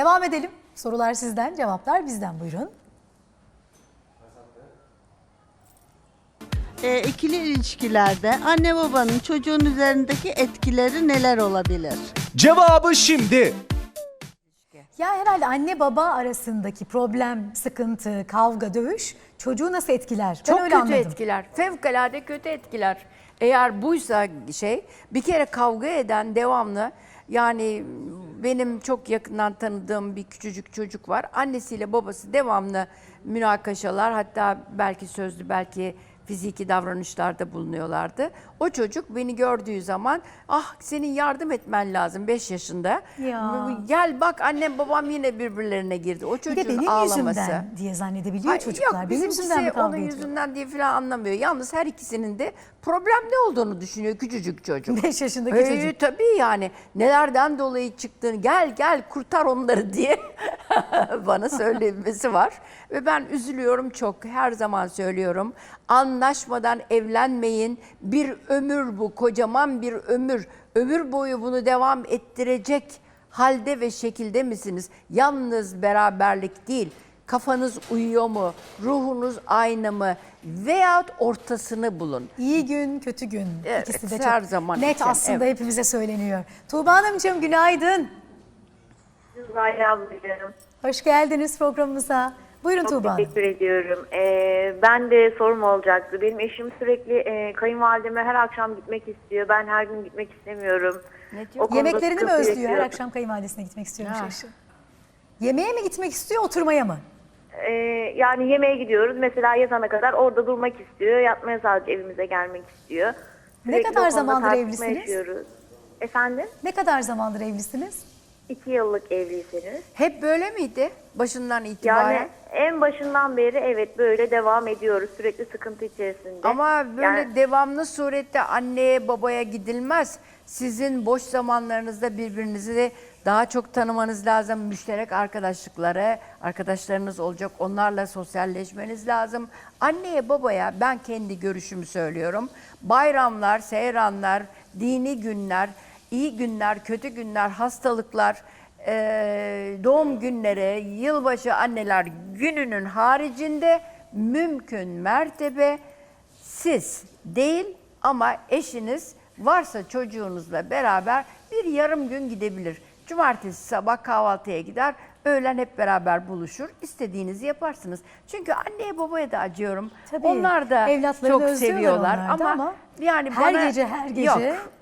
Devam edelim. Sorular sizden, cevaplar bizden buyurun. E, ikili ilişkilerde anne babanın çocuğun üzerindeki etkileri neler olabilir? Cevabı şimdi. Ya herhalde anne baba arasındaki problem, sıkıntı, kavga, dövüş çocuğu nasıl etkiler? Ben Çok öyle kötü anladım. etkiler. Fevkalade kötü etkiler. Eğer buysa şey bir kere kavga eden devamlı yani benim çok yakından tanıdığım bir küçücük çocuk var. Annesiyle babası devamlı münakaşalar hatta belki sözlü belki fiziki davranışlarda bulunuyorlardı. O çocuk beni gördüğü zaman ah senin yardım etmen lazım 5 yaşında. Ya. Gel bak annem babam yine birbirlerine girdi. O Bir çocuğun de benim ağlaması. yüzümden diye zannedebiliyor Ay, çocuklar. Yok benim yüzümden mi kavga onun ediyor? yüzünden diye falan anlamıyor. Yalnız her ikisinin de problem ne olduğunu düşünüyor küçücük çocuk. Beş yaşındaki Ee, çocuk. Tabii yani nelerden dolayı çıktığını gel gel kurtar onları diye bana söylemesi var. Ve ben üzülüyorum çok her zaman söylüyorum. Anlaşmadan evlenmeyin bir ömür bu kocaman bir ömür. Ömür boyu bunu devam ettirecek halde ve şekilde misiniz? Yalnız beraberlik değil. Kafanız uyuyor mu? Ruhunuz aynı mı? Veyahut ortasını bulun. İyi gün, kötü gün. Evet, İkisi de her çok zaman net için, aslında evet. hepimize söyleniyor. Tuğba Hanımcığım günaydın. Ablacığım. Hoş geldiniz programımıza. Buyurun Çok Tuğba Hanım. teşekkür ediyorum. Ee, ben de sorum olacaktı. Benim eşim sürekli e, kayınvalideme her akşam gitmek istiyor. Ben her gün gitmek istemiyorum. Ne diyor? O konuda Yemeklerini mi sıkıntı özlüyor? Her yaşıyorum. akşam kayınvalidesine gitmek istiyormuş Ha. eşi. Yemeğe mi gitmek istiyor, oturmaya mı? Ee, yani yemeğe gidiyoruz. Mesela yatana kadar orada durmak istiyor. Yatmaya sadece evimize gelmek istiyor. Ne Sürekli kadar o konuda zamandır tartışma evlisiniz? yaşıyoruz. Efendim? Ne kadar zamandır evlisiniz? İki yıllık evliyseniz. Hep böyle miydi başından itibaren? En başından beri evet böyle devam ediyoruz. Sürekli sıkıntı içerisinde. Ama böyle Yani- devamlı surette anneye babaya gidilmez. Sizin boş zamanlarınızda birbirinizi daha çok tanımanız lazım. Müşterek arkadaşlıkları, arkadaşlarınız olacak. Onlarla sosyalleşmeniz lazım. Anneye babaya ben kendi görüşümü söylüyorum. Bayramlar, seyranlar, dini günler, iyi günler, kötü günler, hastalıklar, eee, doğum günleri, yılbaşı anneler gününün haricinde mümkün mertebe siz değil ama eşiniz varsa çocuğunuzla beraber bir yarım gün gidebilir. Cumartesi sabah kahvaltıya gider, öğlen hep beraber buluşur. İstediğinizi yaparsınız. Çünkü anneye babaya da acıyorum. Tabii, onlar da evlatlarını çok özlüyorlar seviyorlar ama, ama yani her bana gece, her gece- yok.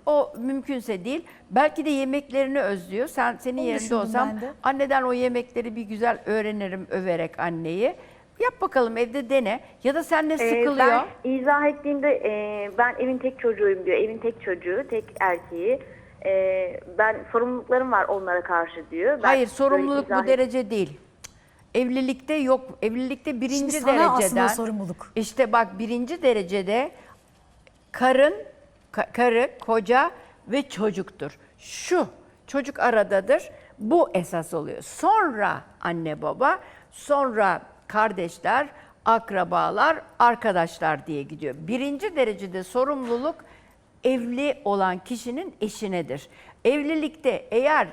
O mümkünse değil. Belki de yemeklerini özlüyor. Sen senin Onu yerinde olsam anneden o yemekleri bir güzel öğrenirim överek anneyi. Yap bakalım evde dene. Ya da sen ne Ee, sıkılıyor? ben izah ettiğimde e, ben evin tek çocuğuyum diyor. Evin tek çocuğu, tek erkeği. Ee, ben sorumluluklarım var onlara karşı diyor. Ben Hayır sorumluluk izah bu derece değil. Evlilikte yok. Evlilikte birinci Şimdi sana dereceden. aslında sorumluluk. İşte bak birinci derecede karın, ka- karı, koca ve çocuktur. Şu çocuk aradadır. Bu esas oluyor. Sonra anne baba, sonra kardeşler, akrabalar, arkadaşlar diye gidiyor. Birinci derecede sorumluluk evli olan kişinin eşinedir. Evlilikte eğer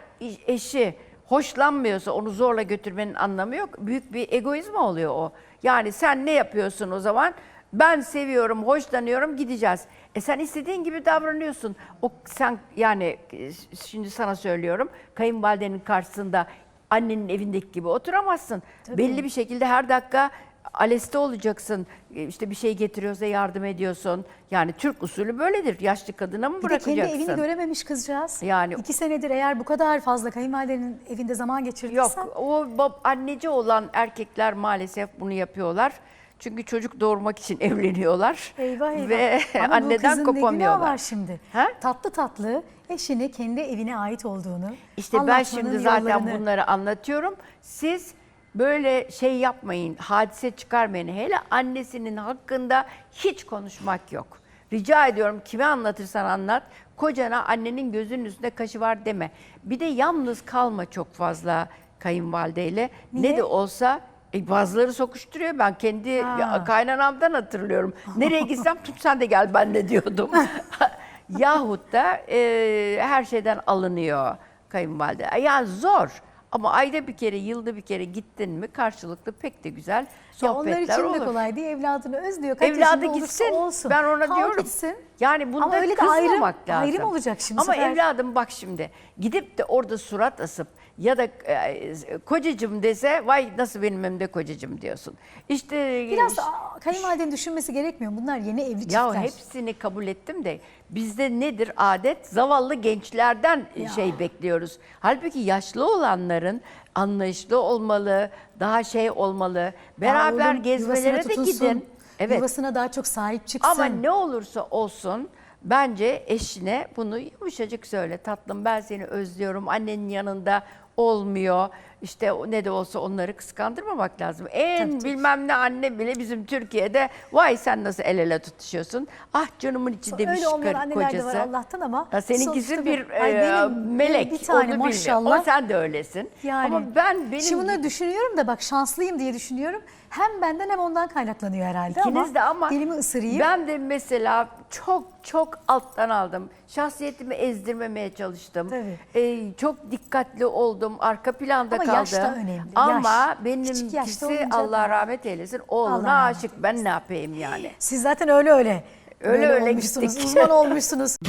eşi hoşlanmıyorsa onu zorla götürmenin anlamı yok. Büyük bir egoizma oluyor o. Yani sen ne yapıyorsun o zaman? Ben seviyorum, hoşlanıyorum, gideceğiz. E sen istediğin gibi davranıyorsun. O sen yani e, şimdi sana söylüyorum. Kayınvalidenin karşısında annenin evindeki gibi oturamazsın. Belli bir şekilde her dakika aleste olacaksın. E, İşte bir şey getiriyorsa yardım ediyorsun. Yani Türk usulü böyledir. Yaşlı kadına mı Bir bırakacaksın? kendi evini görememiş kızcağız. Yani- İki senedir eğer bu kadar fazla kayınvalidenin evinde zaman geçirdiysen. Yok o anneci olan erkekler maalesef bunu yapıyorlar. Çünkü çocuk doğurmak için evleniyorlar. Eyvah eyvah. Ve Ama anneden kopamıyorlar. var şimdi. Ha? Tatlı tatlı eşini kendi evine ait olduğunu İşte ben şimdi zaten yollarını- bunları anlatıyorum. Siz böyle şey yapmayın, hadise çıkarmayın. Hele annesinin hakkında hiç konuşmak yok. Rica ediyorum kime anlatırsan anlat. Kocana annenin gözünün üstünde kaşı var deme. Bir de yalnız kalma çok fazla kayınvalideyle. Niye? Ne de olsa e, bazıları sokuşturuyor. Ben kendi Ha. kaynanamdan hatırlıyorum. Nereye gitsem tut sen de gel benle diyordum. Yahut da e, her şeyden alınıyor kayınvalide. Yani zor. Ama ayda bir kere, yılda bir kere gittin mi karşılıklı pek de güzel Ya onlar sohbetler için olur. de kolay değil. Evladını özlüyor. Kaç Evladı yaşında gitsin. olsun. Ben ona Kal diyorum. gitsin. Yani bunda Ama öyle de kızmamak ayrım- lazım. ayrım olacak şimdi Ama sefer. evladım bak şimdi gidip de orada surat asıp ya da e, kocacım dese vay nasıl benim önümde kocacım diyorsun. İşte Biraz aa, kayınvalidenin düşünmesi gerekmiyor. Bunlar yeni evli çiftler. ya hepsini kabul ettim de bizde nedir adet? Zavallı gençlerden Ya. şey bekliyoruz. Halbuki yaşlı olanların anlayışlı olmalı, daha şey olmalı. Ya Beraber oğlum, gezmelere de gidin. Evet. Yuvasına daha çok sahip çıksın. Ama ne olursa olsun bence eşine bunu yumuşacık söyle. Tatlım ben seni özlüyorum. Annenin yanında olmuyor. İşte ne de olsa onları kıskandırmamak lazım. En Tabii, tabii. bilmem ne anne bile bizim Türkiye'de vay sen nasıl el ele tutuşuyorsun. Ah canımın içi demiş Öyle kocası. de var Allah'tan ama. Ya seninkisi bir Ay e, benim- melek. benim bir tane onu maşallah. Ama sen de öylesin. Yani, Ama ben benim Şimdi bunları düşünüyorum da bak şanslıyım diye düşünüyorum. Hem benden hem ondan kaynaklanıyor herhalde ama, İkiniz de ama dilimi ısırayım. ben de mesela çok çok alttan aldım. Şahsiyetimi ezdirmemeye çalıştım. Tabii. Ee, çok dikkatli oldum. Arka planda Ama kaldım. yaş da önemli, Ama yaş. Küçük benimkisi olunca- Allah rahmet eylesin oğluna Allah rahmet aşık. Ben ne yapayım yani? Siz zaten öyle öyle. Öyle öyle olmuşsunuz, gittik. uzman olmuşsunuz.